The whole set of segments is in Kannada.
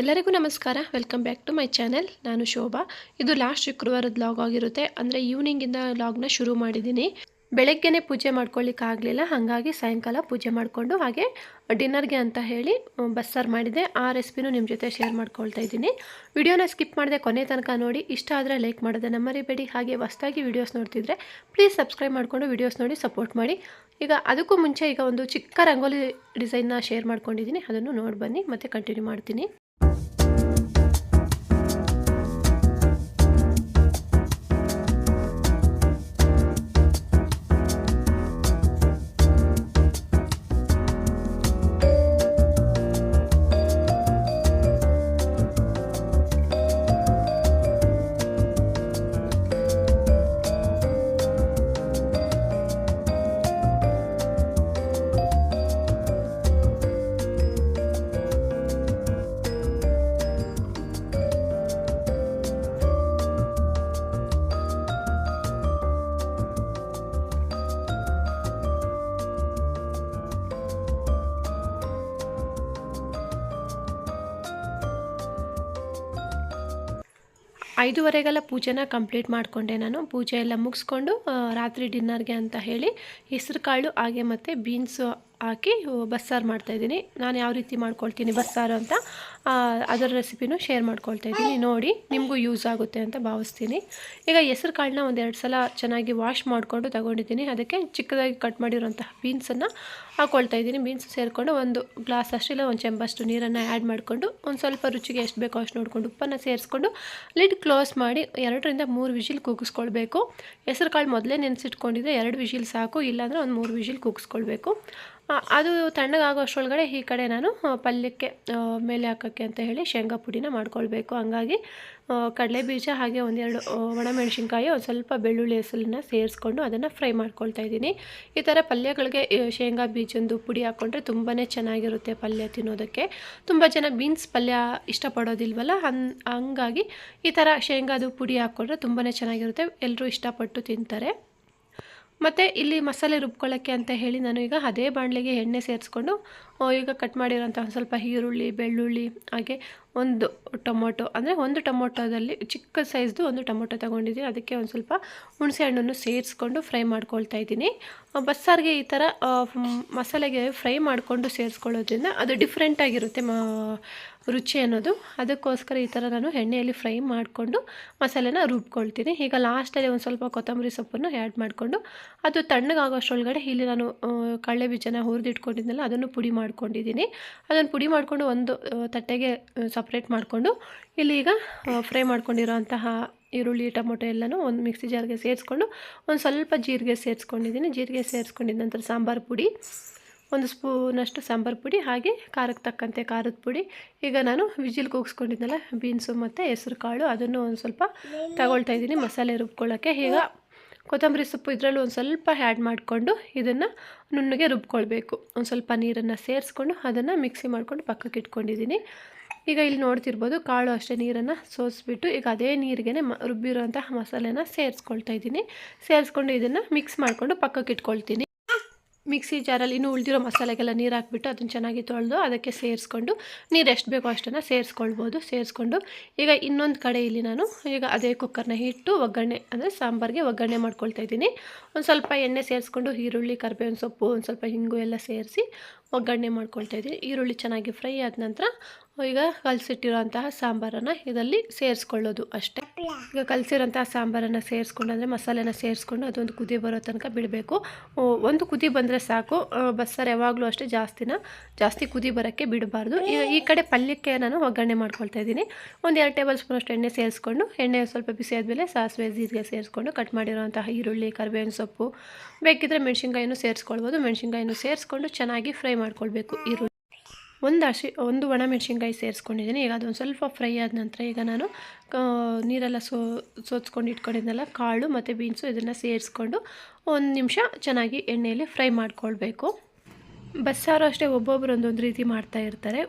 ಎಲ್ಲರಿಗೂ ನಮಸ್ಕಾರ. Welcome back to my channel ನಾನು ಶೋಭಾ. ಇದು ಲಾಸ್ಟ್ ಶುಕ್ರವಾರದ ಲಾಗ್ ಆಗಿರುತ್ತೆ. ಅಂದರೆ ಈವ್ನಿಂಗಿಂದ ಲಾಗ್ನ ಶುರು ಮಾಡಿದ್ದೀನಿ. ಬೆಳಗ್ಗೆನೇ ಪೂಜೆ ಮಾಡ್ಕೊಳ್ಳಿಕ್ಕಾಗಲಿಲ್ಲ ಹಾಗಾಗಿ ಸಾಯಂಕಾಲ ಪೂಜೆ ಮಾಡಿಕೊಂಡು ಹಾಗೆ ಡಿನ್ನರ್ಗೆ ಅಂತ ಹೇಳಿ ಬಸ್ಸಾರ್ ಮಾಡಿದೆ. ಆ ರೆಸಿಪಿನೂ ನಿಮ್ಮ ಜೊತೆ ಶೇರ್ ಮಾಡ್ಕೊಳ್ತಾ ಇದ್ದೀನಿ. ವಿಡಿಯೋನ ಸ್ಕಿಪ್ ಮಾಡಿದೆ ಕೊನೆ ತನಕ ನೋಡಿ. ಇಷ್ಟ ಆದರೆ ಲೈಕ್ ಮಾಡೋದನ್ನು ಮರಿಬೇಡಿ. ಹಾಗೆ ಹೊಸ್ದಾಗಿ ವಿಡಿಯೋಸ್ ನೋಡ್ತಿದ್ರೆ ಪ್ಲೀಸ್ ಸಬ್ಸ್ಕ್ರೈಬ್ ಮಾಡಿಕೊಂಡು ವಿಡಿಯೋಸ್ ನೋಡಿ ಸಪೋರ್ಟ್ ಮಾಡಿ. ಈಗ ಅದಕ್ಕೂ ಮುಂಚೆ ಈಗ ಒಂದು ಚಿಕ್ಕ ರಂಗೋಲಿ ಡಿಸೈನ್ನ ಶೇರ್ ಮಾಡ್ಕೊಂಡಿದ್ದೀನಿ. ಅದನ್ನು ನೋಡಿ ಬನ್ನಿ. ಮತ್ತು ಕಂಟಿನ್ಯೂ ಮಾಡ್ತೀನಿ. you ಐದುವರೆಗೆಲ್ಲ ಪೂಜೆನ ಕಂಪ್ಲೀಟ್ ಮಾಡಿಕೊಂಡೆ ನಾನು. ಪೂಜೆ ಎಲ್ಲ ಮುಗಿಸ್ಕೊಂಡು ರಾತ್ರಿ ಡಿನ್ನರ್ಗೆ ಅಂತ ಹೇಳಿ ಹೆಸರು ಕಾಳು ಹಾಗೆ ಮತ್ತು ಬೀನ್ಸು ಹಾಕಿ ಬಸ್ಸಾರು ಮಾಡ್ತಾಯಿದ್ದೀನಿ ನಾನು ಯಾವ ರೀತಿ ಮಾಡ್ಕೊಳ್ತೀನಿ ಬಸ್ಸಾರು ಅಂತ ಅದರ ರೆಸಿಪಿನೂ ಶೇರ್ ಮಾಡ್ಕೊಳ್ತಾ ಇದ್ದೀನಿ. ನೋಡಿ, ನಿಮಗೂ ಯೂಸ್ ಆಗುತ್ತೆ ಅಂತ ಭಾವಿಸ್ತೀನಿ. ಈಗ ಹೆಸರು ಕಾಳನ್ನ ಒಂದೆರಡು ಸಲ ಚೆನ್ನಾಗಿ ವಾಶ್ ಮಾಡಿಕೊಂಡು ತಗೊಂಡಿದ್ದೀನಿ. ಅದಕ್ಕೆ ಚಿಕ್ಕದಾಗಿ ಕಟ್ ಮಾಡಿರೋಂತಹ ಬೀನ್ಸನ್ನು ಹಾಕ್ಕೊಳ್ತಾ ಇದ್ದೀನಿ. ಬೀನ್ಸ್ ಸೇರಿಕೊಂಡು ಒಂದು ಗ್ಲಾಸ್ ಅಷ್ಟಿಲ್ಲ ಒಂದು ಚೆಂಬಷ್ಟು ನೀರನ್ನು ಆ್ಯಡ್ ಮಾಡಿಕೊಂಡು ಒಂದು ಸ್ವಲ್ಪ ರುಚಿಗೆ ಎಷ್ಟು ಬೇಕೋ ಅಷ್ಟು ನೋಡಿಕೊಂಡು ಉಪ್ಪನ್ನು ಸೇರಿಸ್ಕೊಂಡು ಲಿಡ್ ಕ್ಲೋಸ್ ಮಾಡಿ ಎರಡರಿಂದ ಮೂರು ವಿಜಿಲ್ ಕೂಗಿಸ್ಕೊಳ್ಬೇಕು. ಹೆಸರು ಕಾಳು ಮೊದಲೇ ನೆನೆಸಿಟ್ಕೊಂಡಿದ್ರೆ ಎರಡು ವಿಜಿಲ್ ಸಾಕು, ಇಲ್ಲಾಂದರೆ ಒಂದು ಮೂರು ವಿಜಿಲ್ ಕೂಗಿಸ್ಕೊಳ್ಬೇಕು. ಅದು ತಣ್ಣಗಾಗೋ ಅಷ್ಟರೊಳಗಡೆ ಈ ಕಡೆ ನಾನು ಪಲ್ಯಕ್ಕೆ ಮೇಲೆ ಹಾಕೋಕ್ಕೆ ಅಂತ ಹೇಳಿ ಶೇಂಗಾ ಪುಡಿನ ಮಾಡ್ಕೊಳ್ಬೇಕು. ಹಂಗಾಗಿ ಕಡಲೆ ಬೀಜ ಹಾಗೆ ಒಂದೆರಡು ಒಣಮೆಣಸಿನ್ಕಾಯಿ, ಒಂದು ಸ್ವಲ್ಪ ಬೆಳ್ಳುಳ್ಳಿ ಹೆಸರನ್ನ ಸೇರಿಸ್ಕೊಂಡು ಅದನ್ನು ಫ್ರೈ ಮಾಡ್ಕೊಳ್ತಾ ಇದ್ದೀನಿ. ಈ ಥರ ಪಲ್ಯಗಳಿಗೆ ಶೇಂಗಾ ಬೀಜದ್ದು ಪುಡಿ ಹಾಕ್ಕೊಂಡ್ರೆ ತುಂಬಾ ಚೆನ್ನಾಗಿರುತ್ತೆ ಪಲ್ಯ ತಿನ್ನೋದಕ್ಕೆ. ತುಂಬ ಜನ ಬೀನ್ಸ್ ಪಲ್ಯ ಇಷ್ಟಪಡೋದಿಲ್ವಲ್ಲ? ಹನ್ ಹಂಗಾಗಿ ಈ ಥರ ಶೇಂಗಾದು ಪುಡಿ ಹಾಕ್ಕೊಂಡ್ರೆ ತುಂಬಾ ಚೆನ್ನಾಗಿರುತ್ತೆ. ಎಲ್ಲರೂ ಇಷ್ಟಪಟ್ಟು ತಿಂತಾರೆ. ಮತ್ತು ಇಲ್ಲಿ ಮಸಾಲೆ ರುಬ್ಕೊಳ್ಳೋಕ್ಕೆ ಅಂತ ಹೇಳಿ ನಾನು ಈಗ ಅದೇ ಬಾಣಲೆಗೆ ಎಣ್ಣೆ ಸೇರಿಸ್ಕೊಂಡು ಈಗ ಕಟ್ ಮಾಡಿರೋಂಥ ಒಂದು ಸ್ವಲ್ಪ ಈರುಳ್ಳಿ, ಬೆಳ್ಳುಳ್ಳಿ, ಹಾಗೆ ಒಂದು ಟೊಮೊಟೊ. ಅಂದರೆ ಒಂದು ಟೊಮೊಟೊದಲ್ಲಿ ಚಿಕ್ಕ ಸೈಜ್ದು ಒಂದು ಟೊಮೊಟೊ ತೊಗೊಂಡಿದ್ದೀನಿ. ಅದಕ್ಕೆ ಒಂದು ಸ್ವಲ್ಪ ಹುಣಸೆ ಹಣ್ಣನ್ನು ಸೇರಿಸ್ಕೊಂಡು ಫ್ರೈ ಮಾಡ್ಕೊಳ್ತಾ ಇದ್ದೀನಿ. ಬಸ್ಸಾರಿಗೆ ಈ ಥರ ಮಸಾಲೆಗೆ ಫ್ರೈ ಮಾಡಿಕೊಂಡು ಸೇರಿಸ್ಕೊಳ್ಳೋದ್ರಿಂದ ಅದು ಡಿಫ್ರೆಂಟಾಗಿರುತ್ತೆ ಮಾ, ರುಚಿ ಅನ್ನೋದು. ಅದಕ್ಕೋಸ್ಕರ ಈ ಥರ ನಾನು ಎಣ್ಣೆಯಲ್ಲಿ ಫ್ರೈ ಮಾಡಿಕೊಂಡು ಮಸಾಲೆನ ರುಬ್ಕೊಳ್ತೀನಿ. ಈಗ ಲಾಸ್ಟಲ್ಲಿ ಒಂದು ಸ್ವಲ್ಪ ಕೊತ್ತಂಬರಿ ಸೊಪ್ಪನ್ನು ಆ್ಯಡ್ ಮಾಡಿಕೊಂಡು ಅದು ತಣ್ಣಗಾಗೋಷ್ಟರೊಳಗಡೆ ಇಲ್ಲಿ ನಾನು ಕಡಲೆ ಬೀಜನ ಹುರಿದಿಟ್ಕೊಂಡಿದ್ದೆಲ್ಲ ಅದನ್ನು ಪುಡಿ ಮಾಡ್ಕೊಂಡಿದ್ದೀನಿ. ಅದನ್ನು ಪುಡಿ ಮಾಡಿಕೊಂಡು ಒಂದು ತಟ್ಟೆಗೆ ಸಪ್ರೇಟ್ ಮಾಡಿಕೊಂಡು ಇಲ್ಲಿ ಈಗ ಫ್ರೈ ಮಾಡ್ಕೊಂಡಿರೋಂತಹ ಈರುಳ್ಳಿ, ಟೊಮೊಟೊ ಎಲ್ಲನೂ ಒಂದು ಮಿಕ್ಸಿ ಜಾರ್ಗೆ ಸೇರಿಸ್ಕೊಂಡು ಒಂದು ಸ್ವಲ್ಪ ಜೀರಿಗೆ ಸೇರಿಸ್ಕೊಂಡಿದ್ದೀನಿ. ಜೀರಿಗೆ ಸೇರಿಸ್ಕೊಂಡಿದ್ದ ನಂತರ ಸಾಂಬಾರು ಪುಡಿ, ಒಂದು ಸ್ಪೂನಷ್ಟು ಸಾಂಬಾರು ಪುಡಿ, ಹಾಗೆ ಖಾರಕ್ಕೆ ತಕ್ಕಂತೆ ಖಾರದ ಪುಡಿ. ಈಗ ನಾನು ವಿಜಿಲ್ ಕೂಗಿಸ್ಕೊಂಡಿದ್ದೆಲ್ಲ ಬೀನ್ಸು ಮತ್ತು ಹೆಸರು ಕಾಳು ಅದನ್ನು ಒಂದು ಸ್ವಲ್ಪ ತಗೊಳ್ತಾ ಇದ್ದೀನಿ ಮಸಾಲೆ ರುಬ್ಕೊಳ್ಳೋಕ್ಕೆ ಈಗ ಕೊತ್ತಂಬರಿ ಸೊಪ್ಪು ಇದರಲ್ಲೂ ಒಂದು ಸ್ವಲ್ಪ ಆ್ಯಡ್ ಮಾಡಿಕೊಂಡು ಇದನ್ನು ನುಣ್ಣಗೆ ರುಬ್ಕೊಳ್ಬೇಕು. ಒಂದು ಸ್ವಲ್ಪ ನೀರನ್ನು ಸೇರಿಸ್ಕೊಂಡು ಅದನ್ನು ಮಿಕ್ಸಿ ಮಾಡ್ಕೊಂಡು ಪಕ್ಕಕ್ಕೆ ಇಟ್ಕೊಂಡಿದ್ದೀನಿ ಈಗ ಇಲ್ಲಿ ನೋಡ್ತಿರ್ಬೋದು ಕಾಳು ಅಷ್ಟೇ ನೀರನ್ನು ಸೋಸಿಬಿಟ್ಟು ಈಗ ಅದೇ ನೀರಿಗೆ ಮ ರುಬ್ಬಿರೋಂತಹ ಮಸಾಲೆನ ಸೇರಿಸ್ಕೊಳ್ತಾ ಇದ್ದೀನಿ ಸೇರಿಸ್ಕೊಂಡು ಇದನ್ನು ಮಿಕ್ಸ್ ಮಾಡಿಕೊಂಡು ಪಕ್ಕಕ್ಕೆ ಇಟ್ಕೊಳ್ತೀನಿ. ಮಿಕ್ಸಿ ಜಾರಲ್ಲಿ ಇನ್ನೂ ಉಳಿದಿರೋ ಮಸಾಲೆಗೆಲ್ಲ ನೀರು ಹಾಕ್ಬಿಟ್ಟು ಅದನ್ನು ಚೆನ್ನಾಗಿ ತೊಳೆದು ಅದಕ್ಕೆ ಸೇರಿಸ್ಕೊಂಡು, ನೀರು ಎಷ್ಟು ಬೇಕೋ ಅಷ್ಟನ್ನು ಸೇರಿಸ್ಕೊಳ್ಬೋದು, ಸೇರಿಸ್ಕೊಂಡು. ಈಗ ಇನ್ನೊಂದು ಕಡೆ ಇಲ್ಲಿ ನಾನು ಈಗ ಅದೇ ಕುಕ್ಕರ್ನ ಹಿಟ್ಟು, ಒಗ್ಗರಣೆ ಅಂದರೆ ಸಾಂಬಾರಿಗೆ ಒಗ್ಗರಣೆ ಮಾಡ್ಕೊಳ್ತಾ ಇದ್ದೀನಿ. ಒಂದು ಸ್ವಲ್ಪ ಎಣ್ಣೆ ಸೇರಿಸ್ಕೊಂಡು ಈರುಳ್ಳಿ, ಕರ್ಬೇವಿನ ಸೊಪ್ಪು, ಒಂದು ಸ್ವಲ್ಪ ಹಿಂಗು ಎಲ್ಲ ಸೇರಿಸಿ ಒಗ್ಗರಣೆ ಮಾಡ್ಕೊಳ್ತಾ ಇದ್ದೀನಿ. ಈರುಳ್ಳಿ ಚೆನ್ನಾಗಿ ಫ್ರೈ ಆದ ನಂತರ, ಈಗ ಕಲಸಿಟ್ಟಿರೋಂತಹ ಸಾಂಬಾರನ್ನು ಇದರಲ್ಲಿ ಸೇರಿಸ್ಕೊಳ್ಳೋದು ಅಷ್ಟೇ. ಈಗ ಕಲಸಿರೋಂತಹ ಸಾಂಬಾರನ್ನು ಸೇರಿಸ್ಕೊಂಡು ಅಂದರೆ ಮಸಾಲೆನ ಸೇರಿಸ್ಕೊಂಡು ಅದೊಂದು ಕುದಿ ಬರೋ ತನಕ ಬಿಡಬೇಕು. ಒಂದು ಕುದಿ ಬಂದರೆ ಸಾಕು. ಬಸ್ಸಾರು ಯಾವಾಗಲೂ ಅಷ್ಟೇ ಜಾಸ್ತಿನ, ಜಾಸ್ತಿ ಕುದಿ ಬರೋಕ್ಕೆ ಬಿಡಬಾರ್ದು. ಈ ಕಡೆ ಪಲ್ಯಕ್ಕೆ ನಾನು ಒಗ್ಗರಣೆ ಮಾಡ್ಕೊಳ್ತಾ ಇದ್ದೀನಿ. ಒಂದು ಎರಡು ಟೇಬಲ್ ಸ್ಪೂನ್ ಅಷ್ಟು ಎಣ್ಣೆ ಸೇರಿಸ್ಕೊಂಡು, ಎಣ್ಣೆ ಸ್ವಲ್ಪ ಬಿಸಿ ಆದಮೇಲೆ ಸಾಸಿವೆ, ಜೀರಿಗೆ ಸೇರಿಸ್ಕೊಂಡು ಕಟ್ ಮಾಡಿರೋಂತಹ ಈರುಳ್ಳಿ, ಕರಿಬೇವಿನ ಸೊಪ್ಪು ಬೇಕಿದ್ದರೆ ಮೆಣಸಿನ್ಕಾಯಿನೂ ಸೇರಿಸ್ಕೊಳ್ಬೋದು. ಮೆಣಸಿನ್ಕಾಯಿನೂ ಸೇರಿಸ್ಕೊಂಡು ಚೆನ್ನಾಗಿ ಫ್ರೈ ಮಾಡ್ಕೊಳ್ಬೇಕು ಈರುಳ್ಳಿ ಒಂದು ಹಸಿ ಒಂದು ಒಣಮೆಣ್ಸಿನ್ಕಾಯಿ ಸೇರಿಸ್ಕೊಂಡಿದ್ದೀನಿ. ಈಗ ಅದೊಂದು ಸ್ವಲ್ಪ ಫ್ರೈ ಆದ ನಂತರ ಈಗ ನಾನು ನೀರೆಲ್ಲ ಸೋ ಸೋಚ್ಕೊಂಡು ಇಟ್ಕೊಂಡಿದ್ನಲ್ಲ, ಕಾಳು ಮತ್ತು ಬೀನ್ಸು ಇದನ್ನು ಸೇರಿಸ್ಕೊಂಡು ಒಂದು ನಿಮಿಷ ಚೆನ್ನಾಗಿ ಎಣ್ಣೆಯಲ್ಲಿ ಫ್ರೈ ಮಾಡ್ಕೊಳ್ಬೇಕು. ಬಸ್ಸಾರು ಅಷ್ಟೇ ಒಬ್ಬೊಬ್ರು ಒಂದೊಂದು ರೀತಿ ಮಾಡ್ತಾ ಇರ್ತಾರೆ.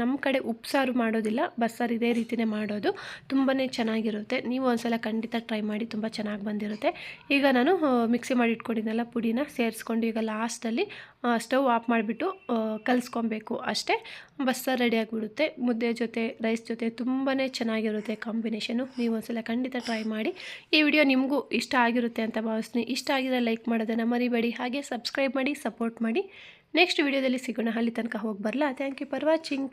ನಮ್ಮ ಕಡೆ ಉಪ್ಸಾರು ಮಾಡೋದಿಲ್ಲ. ಬಸ್ಸಾರು ಇದೇ ರೀತಿನೇ ಮಾಡೋದು. ತುಂಬಾ ಚೆನ್ನಾಗಿರುತ್ತೆ. ನೀವು ಒಂದ್ಸಲ ಖಂಡಿತ ಟ್ರೈ ಮಾಡಿ ತುಂಬ ಚೆನ್ನಾಗಿ ಬಂದಿರುತ್ತೆ. ಈಗ ನಾನು ಮಿಕ್ಸಿ ಮಾಡಿ ಇಟ್ಕೊಂಡಿದ್ದೆಲ್ಲ ಪುಡಿನ ಸೇರಿಸ್ಕೊಂಡು ಈಗ ಲಾಸ್ಟಲ್ಲಿ ಸ್ಟವ್ ಆಫ್ ಮಾಡಿಬಿಟ್ಟು ಕಲಿಸ್ಕೊಬೇಕು ಅಷ್ಟೇ. ಬಸ್ಸಾರು ರೆಡಿ ಆಗಿಬಿಡುತ್ತೆ. ಮುದ್ದೆ ಜೊತೆ ರೈಸ್ ಜೊತೆ ತುಂಬಾ ಚೆನ್ನಾಗಿರುತ್ತೆ ಕಾಂಬಿನೇಷನು. ನೀವು ಒಂದ್ಸಲ ಖಂಡಿತ ಟ್ರೈ ಮಾಡಿ. ಈ ವಿಡಿಯೋ ನಿಮಗೂ ಇಷ್ಟ ಆಗಿರುತ್ತೆ ಅಂತ ಭಾವಿಸ್ತೀನಿ. ಇಷ್ಟ ಆಗಿದ್ರೆ ಲೈಕ್ ಮಾಡೋದನ್ನು ಮರಿಬೇಡಿ. ಹಾಗೆ ಸಬ್ಸ್ಕ್ರೈಬ್ ಮಾಡಿ, ಸಪೋರ್ಟ್ ಮಾಡಿ. ನೆಕ್ಸ್ಟ್ ವಿಡಿಯೋದಲ್ಲಿ ಸಿಗೋಣ. ಅಲ್ಲಿ ತನಕ ಹೋಗಿ ಬರಲ್ಲ ಥ್ಯಾಂಕ್ ಯು ಫಾರ್ ವಾಚಿಂಗ್